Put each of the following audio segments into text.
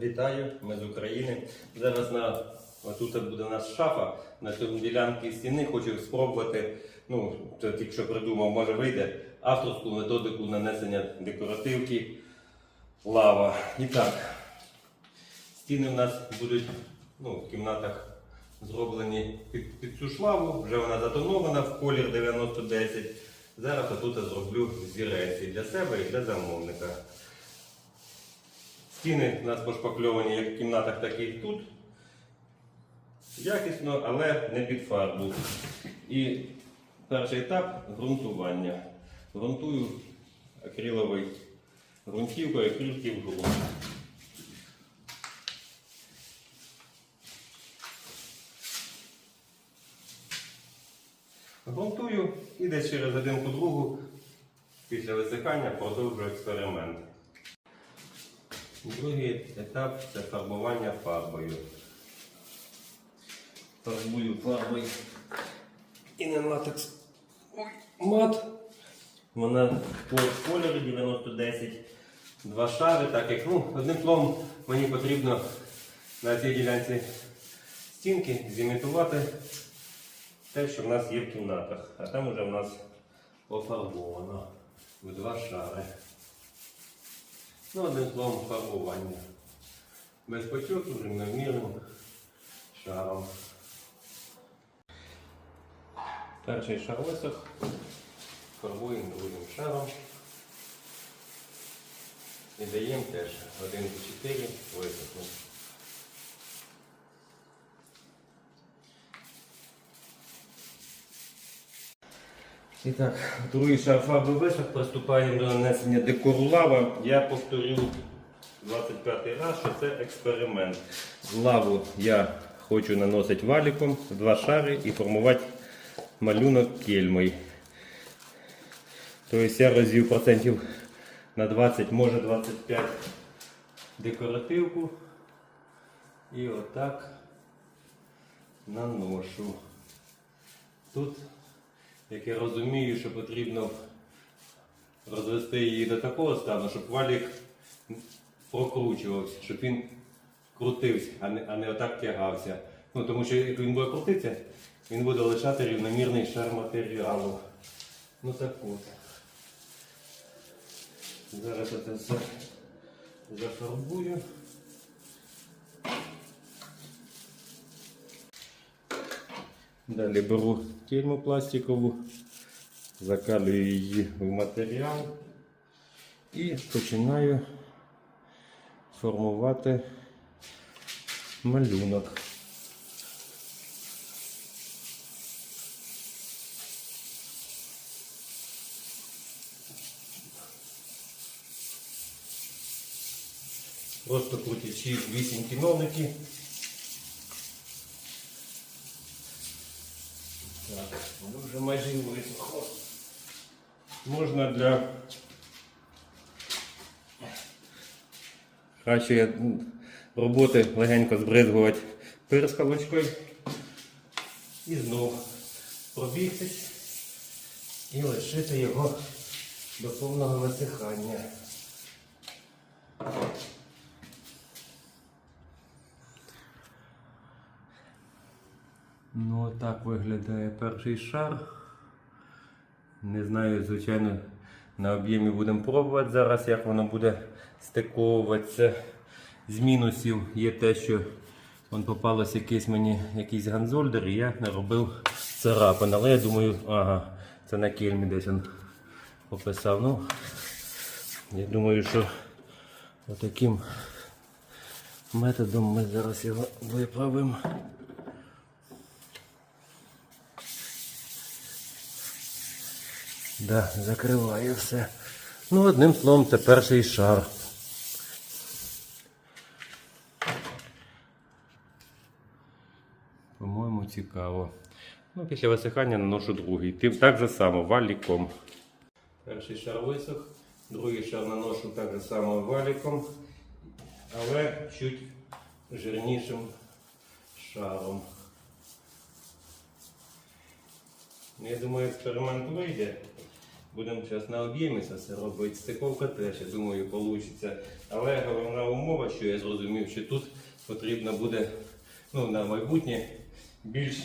Вітаю, ми з України. Зараз на отут буде у шафа на цьому ділянці стіни. Хочу спробувати. Ну, тільки що придумав, може вийде авторську методику нанесення декоративки лава. І так, стіни у нас будуть ну, в кімнатах зроблені під, під цю шлаву. Вже вона затонована в колір 9010. Зараз отут зроблю зірець для себе і для замовника. Стіни у нас пошпакльовані як в кімнатах, так і тут. Якісно, але не під фарбу. І перший етап ґрунтування. Грунтую акриловою ґрунтівкою, акрилків ґрунт. Грунтую і десь через годинку другу після висихання продовжую експеримент. Другий етап це фарбування фарбою. Фарбую фарбою і на латекс Ой, мат. Вона по кольору 9010. Два шари, так як ну, одним словом мені потрібно на цій ділянці стінки зімітувати те, що в нас є в кімнатах. А там вже в нас пофарбовано в два шари. Ну, одним словом, фарбування. Без почоту, рівномірним шаром. Перший шар висох. Фарбуємо другим шаром. І даємо теж 1,4 висохнути. І так, другий шар фарби приступаємо до нанесення декору лава. Я повторю 25 раз, що це експеримент. Лаву я хочу наносити валіком два шари і формувати малюнок кельмою. Тобто я розвів процентів на 20, може 25 декоративку. І отак наношу. Тут як я розумію, що потрібно розвести її до такого стану, щоб валік прокручувався, щоб він крутився, а не, а не отак тягався. Ну, тому що як він буде крутитися, він буде лишати рівномірний шар матеріалу. Ну так от. Зараз це все зафарбую. Далі беру кельму пластикову, закалюю її в матеріал і починаю формувати малюнок. Просто крутячи 8 кіновники. Воно вже майже висохло. Можна для кращої роботи легенько збризгувати пирскалочкою і знов пробігтись і лишити його до повного висихання. Ну, так виглядає перший шар. Не знаю, звичайно, на об'ємі будемо пробувати зараз, як воно буде стиковуватися. З мінусів є те, що вон попалось якийсь мені якийсь ганзольдер, і я наробив царапин. Але я думаю, ага, це на кельмі десь він пописав. Ну, я думаю, що отаким методом ми зараз його виправимо. Да, закриваю все. Ну, одним словом, це перший шар. По-моєму, цікаво. Ну, після висихання наношу другий. Тим так же само валіком. Перший шар висох, другий шар наношу так же само валіком, але чуть жирнішим шаром. Ну, Я думаю, експеримент вийде. Будемо зараз на об'ємі це робити. Стиковка теж, я думаю, вийде. Але головна умова, що я зрозумів, що тут потрібно буде ну, на майбутнє більш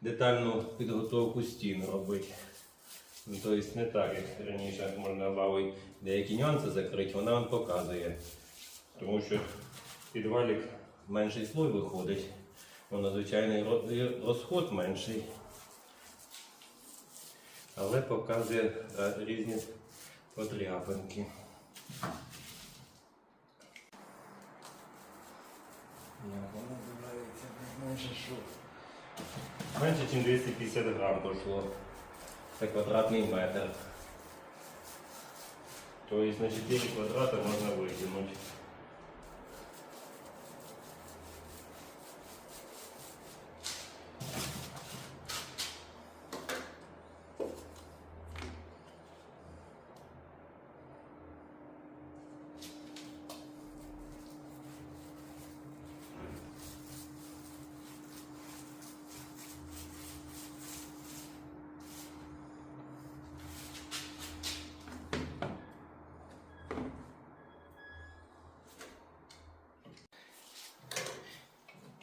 детальну підготовку стін робити. Ну, тобто не так, як раніше можна лавою деякі нюанси закрити, вона вам показує. Тому що підвалік менший слой виходить, воно звичайний розход менший. Але показує е, різні подряпинки. Менше, ніж 250 грам пішло. Це квадратний метр. Тобто на 4 квадрата можна витягнути.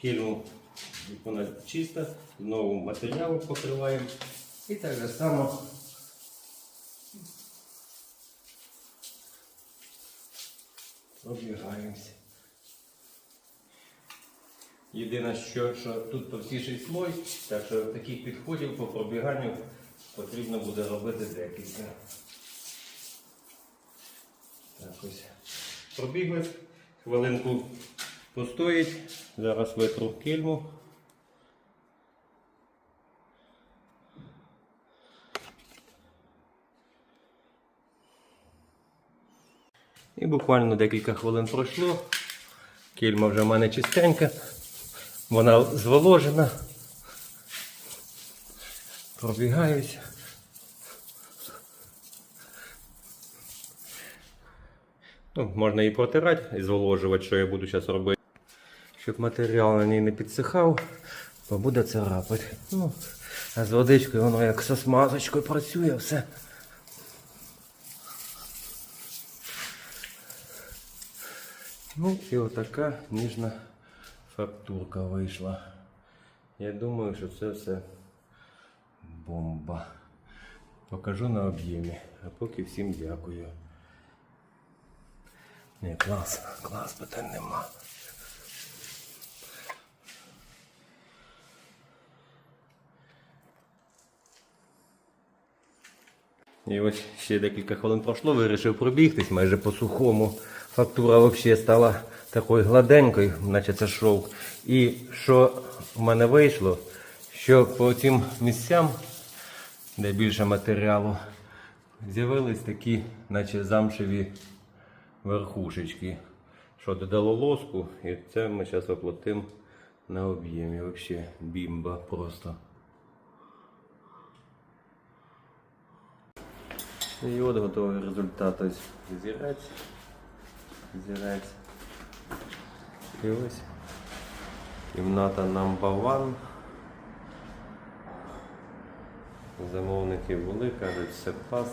Кільну вона чиста, знову матеріалу покриваємо. І так же само пробігаємося. Єдине, що, що тут товстіший слой, так що таких підходів по пробіганню потрібно буде робити декілька. Так ось. Пробігли, хвилинку постоїть. Зараз витру кільму. І буквально декілька хвилин пройшло. Кільма вже в мене чистенька. Вона зволожена. Пробігаюся. Ну, можна і протирати, і зволожувати, що я буду зараз робити. Щоб матеріал на ній не підсихав, бо буде царапати. Ну, а з водичкою воно як зі смазочкою працює все. Ну і отака ніжна фактурка вийшла. Я думаю, що це все бомба. Покажу на об'ємі. А поки всім дякую. Ні, клас, клас, питань нема. І ось ще декілька хвилин пройшло, вирішив пробігтись майже по сухому. Фактура взагалі стала такою гладенькою, наче це шовк. І що в мене вийшло, що по цим місцям, де більше матеріалу, з'явились такі, наче замшеві верхушечки, що додало лоску, і це ми зараз воплотимо на об'ємі. Взагалі бімба просто. І от готовий результат. Ось зірець. Зірець. І ось кімната number one. Замовники були, кажуть, все пас.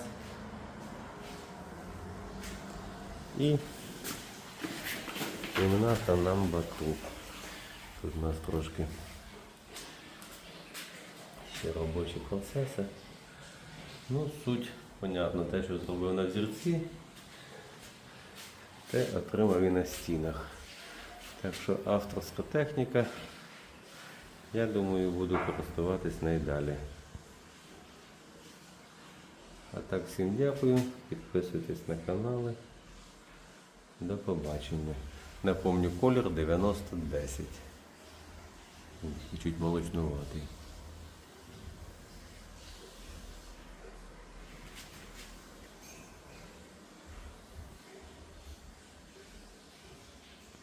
І кімната number two. Тут у нас трошки ще робочі процеси. Ну, суть, понятно, те, що зробив на взірці, те отримав і на стінах. Так що авторська техніка, я думаю, буду користуватись найдалі. А так всім дякую, підписуйтесь на канали. До побачення. Напомню, колір 9010. Чуть молочнуватий.